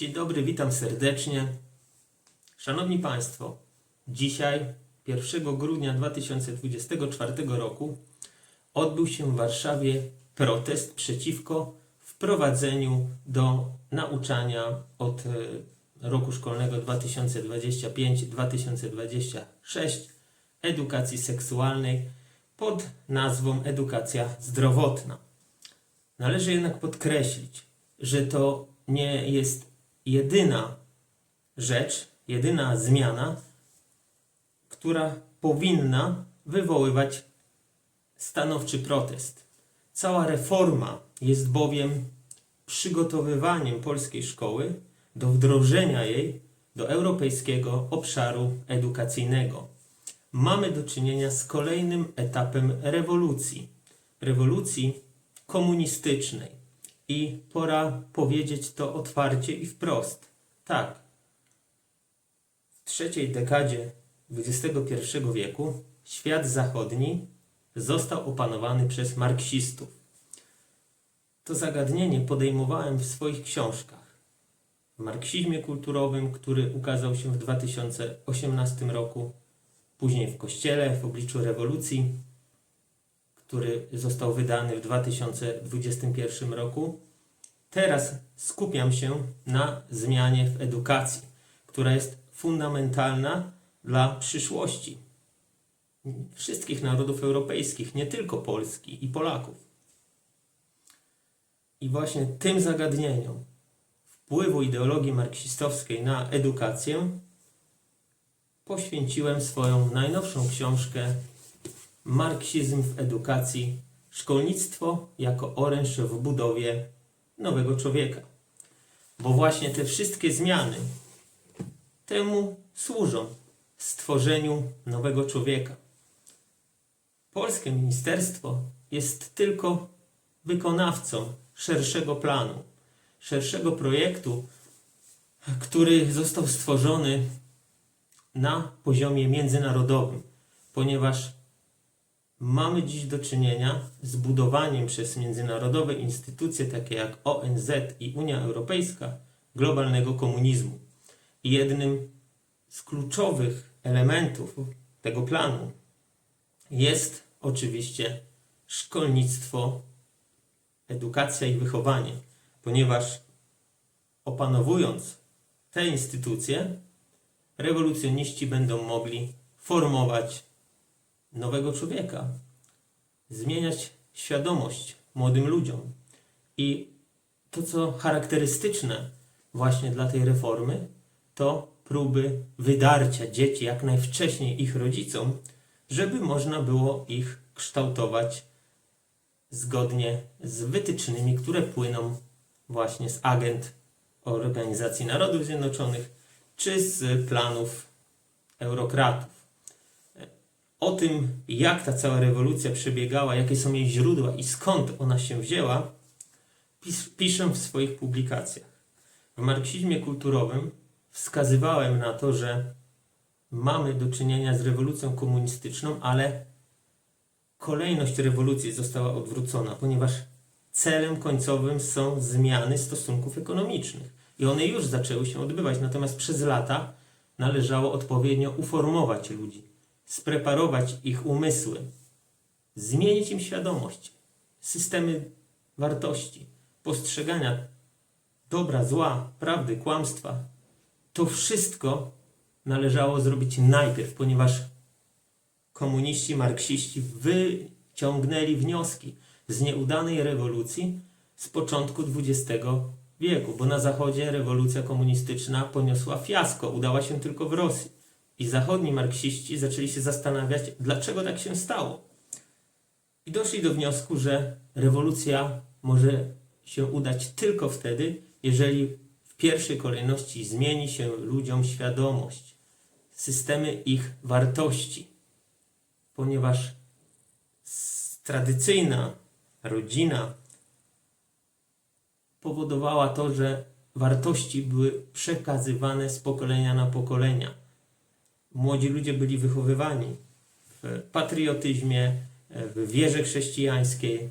Dzień dobry, witam serdecznie. Szanowni Państwo, dzisiaj, 1 grudnia 2024 roku, odbył się w Warszawie protest przeciwko wprowadzeniu do nauczania od e, roku szkolnego 2025-2026 edukacji seksualnej pod nazwą edukacja zdrowotna. Należy jednak podkreślić, że to nie jest jedyna rzecz, jedyna zmiana, która powinna wywoływać stanowczy protest. Cała reforma jest bowiem przygotowywaniem polskiej szkoły do wdrożenia jej do europejskiego obszaru edukacyjnego. Mamy do czynienia z kolejnym etapem rewolucji. Rewolucji komunistycznej. I pora powiedzieć to otwarcie i wprost. Tak. W trzeciej dekadzie XXI wieku świat zachodni został opanowany przez marksistów. To zagadnienie podejmowałem w swoich książkach. W marksizmie kulturowym, który ukazał się w 2018 roku, później w Kościele w obliczu rewolucji, który został wydany w 2021 roku. Teraz skupiam się na zmianie w edukacji, która jest fundamentalna dla przyszłości wszystkich narodów europejskich, nie tylko Polski i Polaków. I właśnie tym zagadnieniom wpływu ideologii marksistowskiej na edukację poświęciłem swoją najnowszą książkę Marksizm w edukacji, szkolnictwo jako oręż w budowie nowego człowieka. Bo właśnie te wszystkie zmiany temu służą stworzeniu nowego człowieka. Polskie ministerstwo jest tylko wykonawcą szerszego planu, szerszego projektu, który został stworzony na poziomie międzynarodowym, ponieważ mamy dziś do czynienia z budowaniem przez międzynarodowe instytucje takie jak ONZ i Unia Europejska globalnego komunizmu. I jednym z kluczowych elementów tego planu jest oczywiście szkolnictwo, edukacja i wychowanie, ponieważ opanowując te instytucje, rewolucjoniści będą mogli formować nowego człowieka, zmieniać świadomość młodym ludziom. I to, co charakterystyczne właśnie dla tej reformy, to próby wydarcia dzieci jak najwcześniej ich rodzicom, żeby można było ich kształtować zgodnie z wytycznymi, które płyną właśnie z agent Organizacji Narodów Zjednoczonych czy z planów eurokratów. O tym, jak ta cała rewolucja przebiegała, jakie są jej źródła i skąd ona się wzięła, pis piszę w swoich publikacjach. W marksizmie kulturowym wskazywałem na to, że mamy do czynienia z rewolucją komunistyczną, ale kolejność rewolucji została odwrócona, ponieważ celem końcowym są zmiany stosunków ekonomicznych. I one już zaczęły się odbywać, natomiast przez lata należało odpowiednio uformować ludzi, spreparować ich umysły, zmienić im świadomość, systemy wartości, postrzegania dobra, zła, prawdy, kłamstwa. To wszystko należało zrobić najpierw, ponieważ komuniści, marksiści wyciągnęli wnioski z nieudanej rewolucji z początku XX wieku, bo na Zachodzie rewolucja komunistyczna poniosła fiasko, udała się tylko w Rosji. I zachodni marksiści zaczęli się zastanawiać, dlaczego tak się stało. I doszli do wniosku, że rewolucja może się udać tylko wtedy, jeżeli w pierwszej kolejności zmieni się ludziom świadomość, systemy ich wartości, ponieważ tradycyjna rodzina powodowała to, że wartości były przekazywane z pokolenia na pokolenia. Młodzi ludzie byli wychowywani w patriotyzmie, w wierze chrześcijańskiej,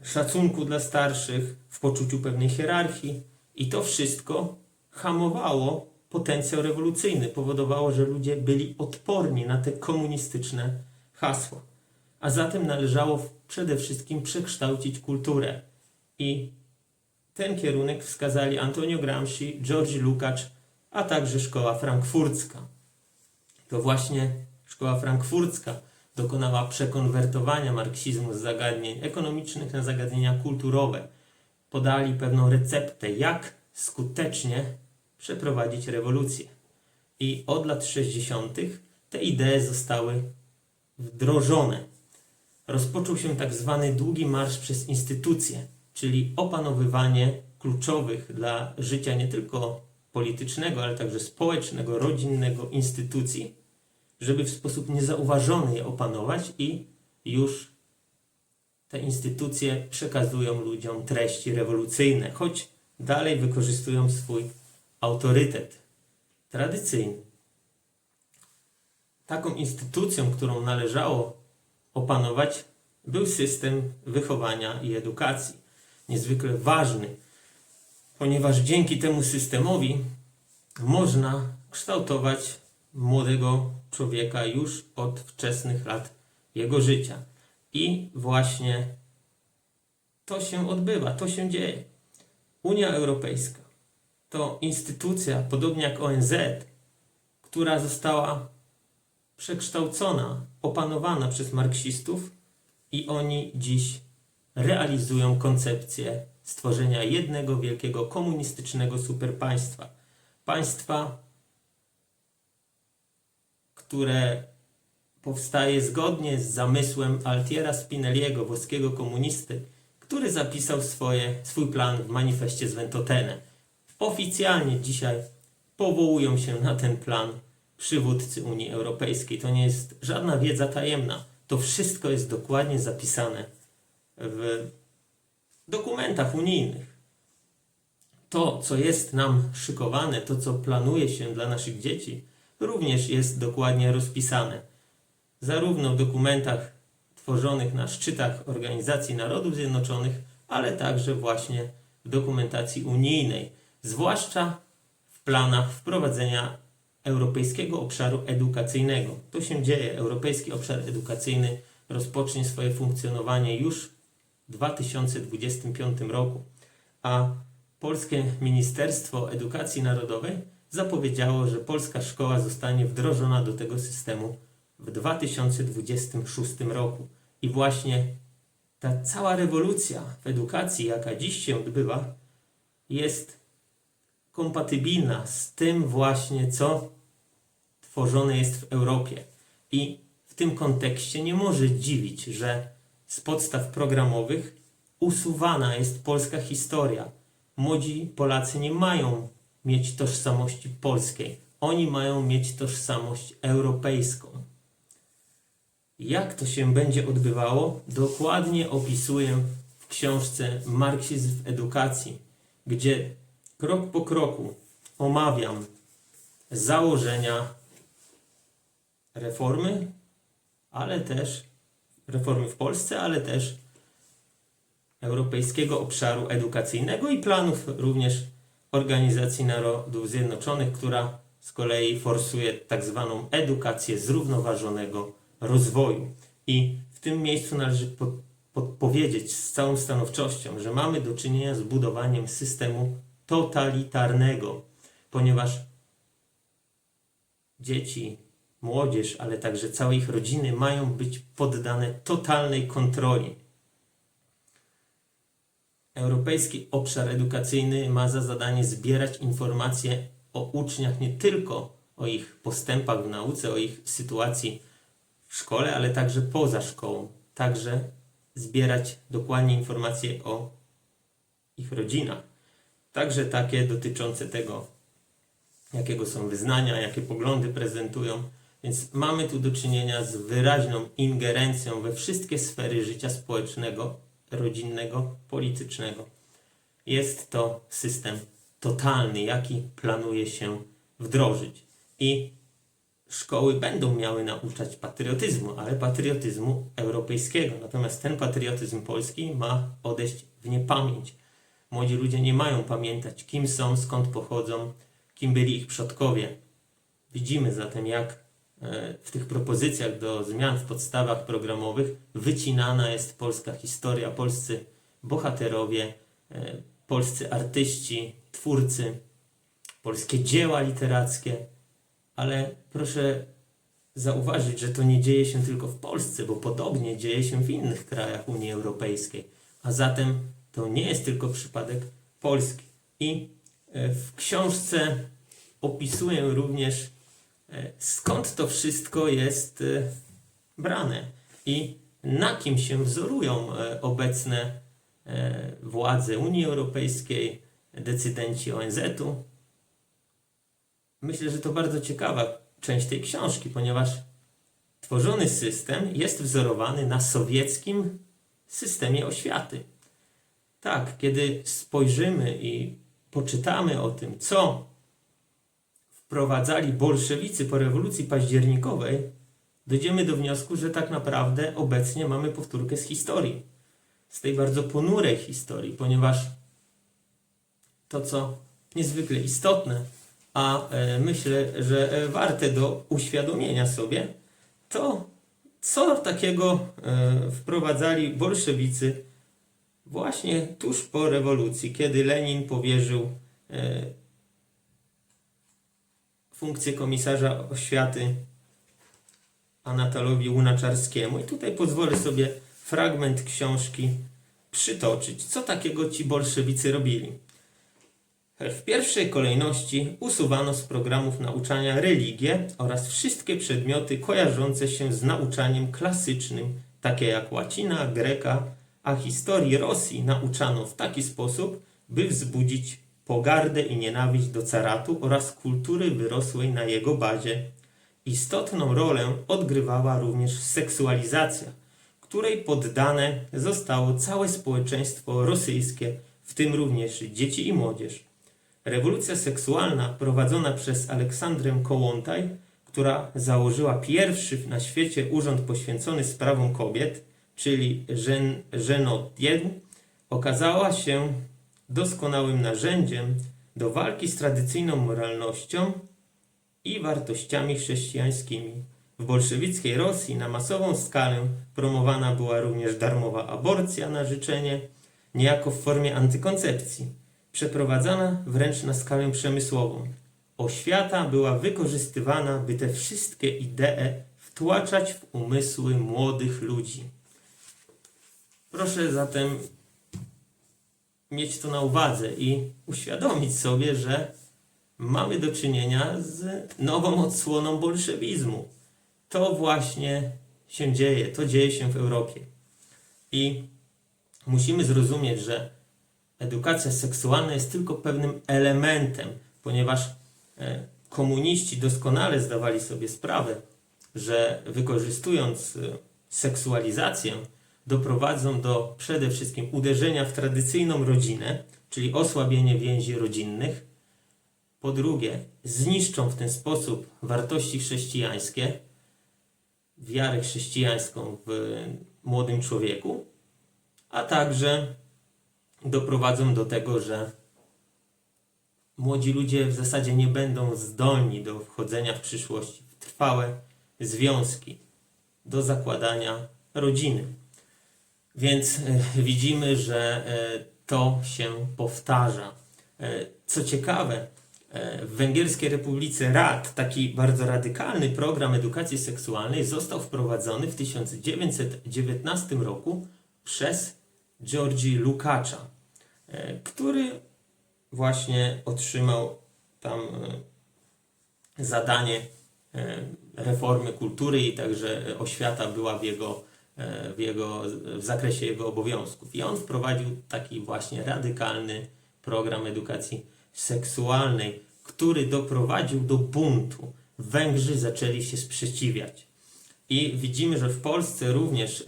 w szacunku dla starszych, w poczuciu pewnej hierarchii I to wszystko hamowało potencjał rewolucyjny, powodowało, że ludzie byli odporni na te komunistyczne hasła. A zatem należało przede wszystkim przekształcić kulturę. I ten kierunek wskazali Antonio Gramsci, Georgi Lukács, a także szkoła frankfurcka. To właśnie szkoła frankfurcka dokonała przekonwertowania marksizmu z zagadnień ekonomicznych na zagadnienia kulturowe. Podali pewną receptę, jak skutecznie przeprowadzić rewolucję. I od lat 60. te idee zostały wdrożone. Rozpoczął się tak zwany długi marsz przez instytucje, czyli opanowywanie kluczowych dla życia nie tylko politycznego, ale także społecznego, rodzinnego instytucji, żeby w sposób niezauważony je opanować i już te instytucje przekazują ludziom treści rewolucyjne, choć dalej wykorzystują swój autorytet tradycyjny. Taką instytucją, którą należało opanować, był system wychowania i edukacji. Niezwykle ważny, ponieważ dzięki temu systemowi można kształtować młodego człowieka już od wczesnych lat jego życia. I właśnie to się odbywa, to się dzieje. Unia Europejska to instytucja, podobnie jak ONZ, która została przekształcona, opanowana przez marksistów i oni dziś realizują koncepcję stworzenia jednego wielkiego komunistycznego superpaństwa. Państwa, które powstaje zgodnie z zamysłem Altiera Spinelliego, włoskiego komunisty, który zapisał swoje, swój plan w manifestie z Ventotene. Oficjalnie dzisiaj powołują się na ten plan przywódcy Unii Europejskiej. To nie jest żadna wiedza tajemna. To wszystko jest dokładnie zapisane w dokumentach unijnych. To, co jest nam szykowane, to, co planuje się dla naszych dzieci, również jest dokładnie rozpisane. Zarówno w dokumentach tworzonych na szczytach Organizacji Narodów Zjednoczonych, ale także właśnie w dokumentacji unijnej, zwłaszcza w planach wprowadzenia Europejskiego Obszaru Edukacyjnego. To się dzieje. Europejski Obszar Edukacyjny rozpocznie swoje funkcjonowanie już 2025 roku, a Polskie Ministerstwo Edukacji Narodowej zapowiedziało, że polska szkoła zostanie wdrożona do tego systemu w 2026 roku. I właśnie ta cała rewolucja w edukacji, jaka dziś się odbywa, jest kompatybilna z tym właśnie, co tworzone jest w Europie. I w tym kontekście nie może dziwić, że z podstaw programowych usuwana jest polska historia. Młodzi Polacy nie mają mieć tożsamości polskiej. Oni mają mieć tożsamość europejską. Jak to się będzie odbywało, dokładnie opisuję w książce Marksizm w edukacji, gdzie krok po kroku omawiam założenia reformy, ale też reformy w Polsce, ale też Europejskiego Obszaru Edukacyjnego i planów również Organizacji Narodów Zjednoczonych, która z kolei forsuje tak zwaną edukację zrównoważonego rozwoju. I w tym miejscu należy po, podpowiedzieć z całą stanowczością, że mamy do czynienia z budowaniem systemu totalitarnego, ponieważ dzieci, młodzież, ale także całe ich rodziny mają być poddane totalnej kontroli. Europejski Obszar Edukacyjny ma za zadanie zbierać informacje o uczniach nie tylko o ich postępach w nauce, o ich sytuacji w szkole, ale także poza szkołą. Także zbierać dokładnie informacje o ich rodzinach. Także takie dotyczące tego, jakiego są wyznania, jakie poglądy prezentują. Więc mamy tu do czynienia z wyraźną ingerencją we wszystkie sfery życia społecznego, rodzinnego, politycznego. Jest to system totalny, jaki planuje się wdrożyć. I szkoły będą miały nauczać patriotyzmu, ale patriotyzmu europejskiego. Natomiast ten patriotyzm polski ma odejść w niepamięć. Młodzi ludzie nie mają pamiętać, kim są, skąd pochodzą, kim byli ich przodkowie. Widzimy zatem, jak w tych propozycjach do zmian w podstawach programowych wycinana jest polska historia, polscy bohaterowie, e, polscy artyści, twórcy, polskie dzieła literackie. Ale proszę zauważyć, że to nie dzieje się tylko w Polsce, bo podobnie dzieje się w innych krajach Unii Europejskiej. A zatem to nie jest tylko przypadek Polski. I e, w książce opisuję również skąd to wszystko jest e, brane i na kim się wzorują e, obecne e, władze Unii Europejskiej, decydenci ONZ-u. Myślę, że to bardzo ciekawa część tej książki, ponieważ tworzony system jest wzorowany na sowieckim systemie oświaty. Tak, kiedy spojrzymy i poczytamy o tym, co wprowadzali bolszewicy po rewolucji październikowej, dojdziemy do wniosku, że tak naprawdę obecnie mamy powtórkę z historii. Z tej bardzo ponurej historii, ponieważ to, co niezwykle istotne, a e, myślę, że e, warte do uświadomienia sobie, to co takiego e, wprowadzali bolszewicy właśnie tuż po rewolucji, kiedy Lenin powierzył funkcję komisarza oświaty Anatolowi Łunaczarskiemu. I tutaj pozwolę sobie fragment książki przytoczyć, co takiego ci bolszewicy robili. W pierwszej kolejności usuwano z programów nauczania religię oraz wszystkie przedmioty kojarzące się z nauczaniem klasycznym, takie jak łacina, greka, a historii Rosji nauczano w taki sposób, by wzbudzić pogardę i nienawiść do caratu oraz kultury wyrosłej na jego bazie. Istotną rolę odgrywała również seksualizacja, której poddane zostało całe społeczeństwo rosyjskie, w tym również dzieci i młodzież. Rewolucja seksualna prowadzona przez Aleksandrę Kołłątaj, która założyła pierwszy na świecie urząd poświęcony sprawom kobiet, czyli Żen- okazała się doskonałym narzędziem do walki z tradycyjną moralnością i wartościami chrześcijańskimi. W bolszewickiej Rosji na masową skalę promowana była również darmowa aborcja na życzenie, niejako w formie antykoncepcji, przeprowadzana wręcz na skalę przemysłową. Oświata była wykorzystywana, by te wszystkie idee wtłaczać w umysły młodych ludzi. Proszę zatem mieć to na uwadze i uświadomić sobie, że mamy do czynienia z nową odsłoną bolszewizmu. To właśnie się dzieje, to dzieje się w Europie. I musimy zrozumieć, że edukacja seksualna jest tylko pewnym elementem, ponieważ e, komuniści doskonale zdawali sobie sprawę, że wykorzystując e, seksualizację, doprowadzą do przede wszystkim uderzenia w tradycyjną rodzinę, czyli osłabienie więzi rodzinnych. Po drugie, zniszczą w ten sposób wartości chrześcijańskie, wiarę chrześcijańską w młodym człowieku, a także doprowadzą do tego, że młodzi ludzie w zasadzie nie będą zdolni do wchodzenia w przyszłości w trwałe związki, do zakładania rodziny. Więc e, widzimy, że e, to się powtarza. E, Co ciekawe, w Węgierskiej Republice Rad taki bardzo radykalny program edukacji seksualnej został wprowadzony w 1919 roku przez Georgi Lukacza, który właśnie otrzymał tam zadanie reformy kultury i także oświata była w jego, w jego w zakresie jego obowiązków. I on wprowadził taki właśnie radykalny program edukacji seksualnej, który doprowadził do buntu. Węgrzy zaczęli się sprzeciwiać. I widzimy, że w Polsce również e,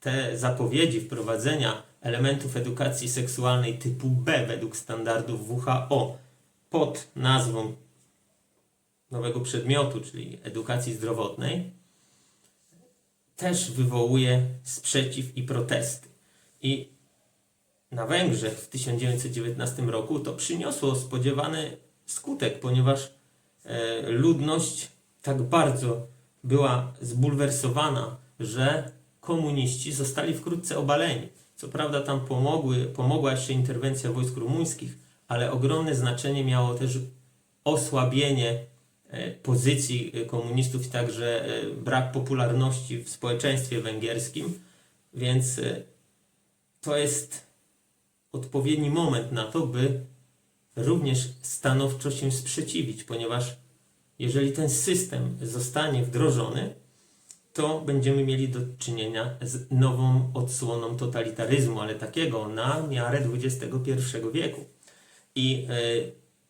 te zapowiedzi wprowadzenia elementów edukacji seksualnej typu B według standardów WHO pod nazwą nowego przedmiotu, czyli edukacji zdrowotnej, też wywołuje sprzeciw i protesty. I na Węgrzech w 1919 roku, to przyniosło spodziewany skutek, ponieważ e, ludność tak bardzo była zbulwersowana, że komuniści zostali wkrótce obaleni. Co prawda tam pomogły, pomogła jeszcze interwencja wojsk rumuńskich, ale ogromne znaczenie miało też osłabienie pozycji e, komunistów i także e, brak popularności w społeczeństwie węgierskim, więc e, to jest odpowiedni moment na to, by również stanowczo się sprzeciwić, ponieważ jeżeli ten system zostanie wdrożony, to będziemy mieli do czynienia z nową odsłoną totalitaryzmu, ale takiego na miarę XXI wieku. I e,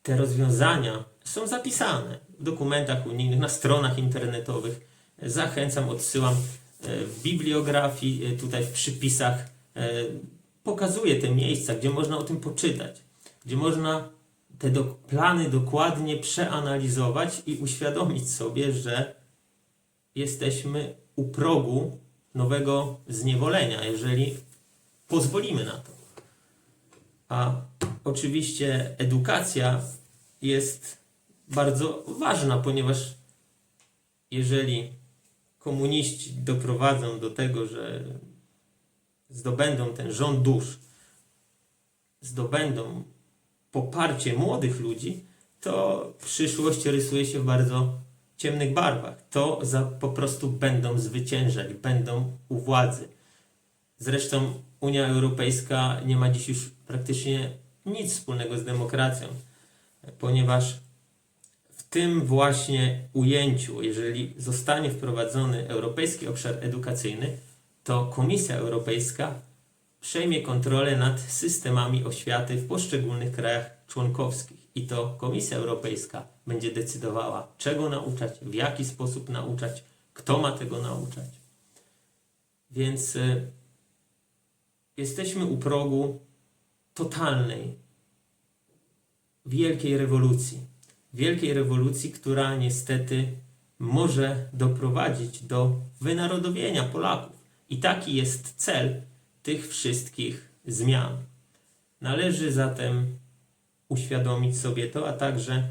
te rozwiązania są zapisane w dokumentach unijnych, na stronach internetowych. Zachęcam, odsyłam e, w bibliografii, e, tutaj w przypisach e, pokazuję te miejsca, gdzie można o tym poczytać, gdzie można te do, plany dokładnie przeanalizować i uświadomić sobie, że jesteśmy u progu nowego zniewolenia, jeżeli pozwolimy na to. A oczywiście edukacja jest bardzo ważna, ponieważ jeżeli komuniści doprowadzą do tego, że zdobędą ten rząd dusz, zdobędą poparcie młodych ludzi, to przyszłość rysuje się w bardzo ciemnych barwach. To za, po prostu będą zwyciężać, będą u władzy. Zresztą Unia Europejska nie ma dziś już praktycznie nic wspólnego z demokracją, ponieważ tym właśnie ujęciu, jeżeli zostanie wprowadzony Europejski Obszar Edukacyjny, to Komisja Europejska przejmie kontrolę nad systemami oświaty w poszczególnych krajach członkowskich. I to Komisja Europejska będzie decydowała, czego nauczać, w jaki sposób nauczać, kto ma tego nauczać. Więc y, jesteśmy u progu totalnej, wielkiej rewolucji. Wielkiej rewolucji, która niestety może doprowadzić do wynarodowienia Polaków. I taki jest cel tych wszystkich zmian. Należy zatem uświadomić sobie to, a także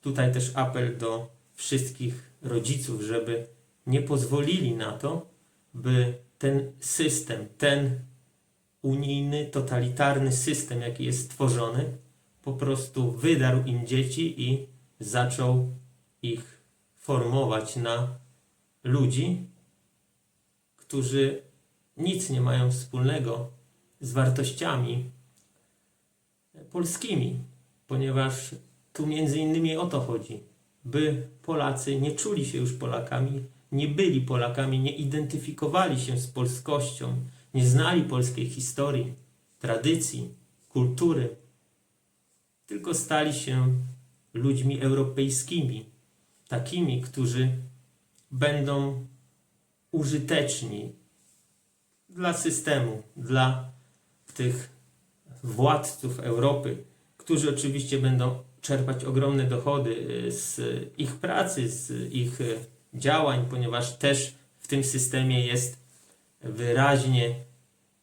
tutaj też apel do wszystkich rodziców, żeby nie pozwolili na to, by ten system, ten unijny, totalitarny system, jaki jest stworzony, po prostu wydarł im dzieci i zaczął ich formować na ludzi, którzy nic nie mają wspólnego z wartościami polskimi, ponieważ tu między innymi o to chodzi, by Polacy nie czuli się już Polakami, nie byli Polakami, nie identyfikowali się z polskością, nie znali polskiej historii, tradycji, kultury, tylko stali się ludźmi europejskimi, takimi, którzy będą użyteczni dla systemu, dla tych władców Europy, którzy oczywiście będą czerpać ogromne dochody y, z ich pracy, z ich y, działań, ponieważ też w tym systemie jest wyraźnie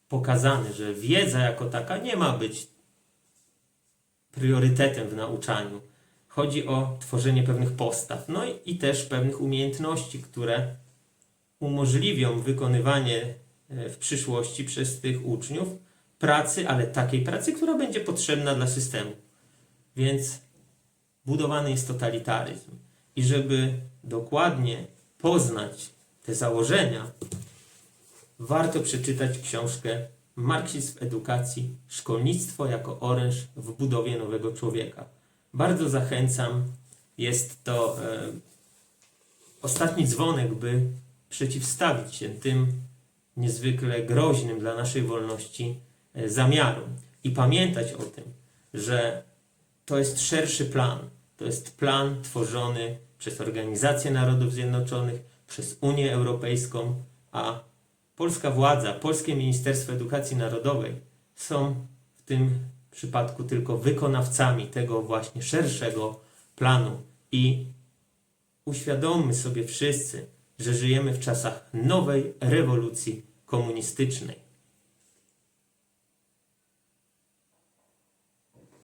pokazane, że wiedza jako taka nie ma być priorytetem w nauczaniu. Chodzi o tworzenie pewnych postaw, no i, też pewnych umiejętności, które umożliwią wykonywanie e, w przyszłości przez tych uczniów pracy, ale takiej pracy, która będzie potrzebna dla systemu. Więc budowany jest totalitaryzm. I żeby dokładnie poznać te założenia, warto przeczytać książkę Marksizm w edukacji, szkolnictwo jako oręż w budowie nowego człowieka. Bardzo zachęcam. Jest to e, ostatni dzwonek, by przeciwstawić się tym niezwykle groźnym dla naszej wolności e, zamiarom. I pamiętać o tym, że to jest szerszy plan. To jest plan tworzony przez Organizację Narodów Zjednoczonych, przez Unię Europejską, a polska władza, polskie Ministerstwo Edukacji Narodowej są w tym przypadku tylko wykonawcami tego właśnie szerszego planu. I uświadommy sobie wszyscy, że żyjemy w czasach nowej rewolucji komunistycznej.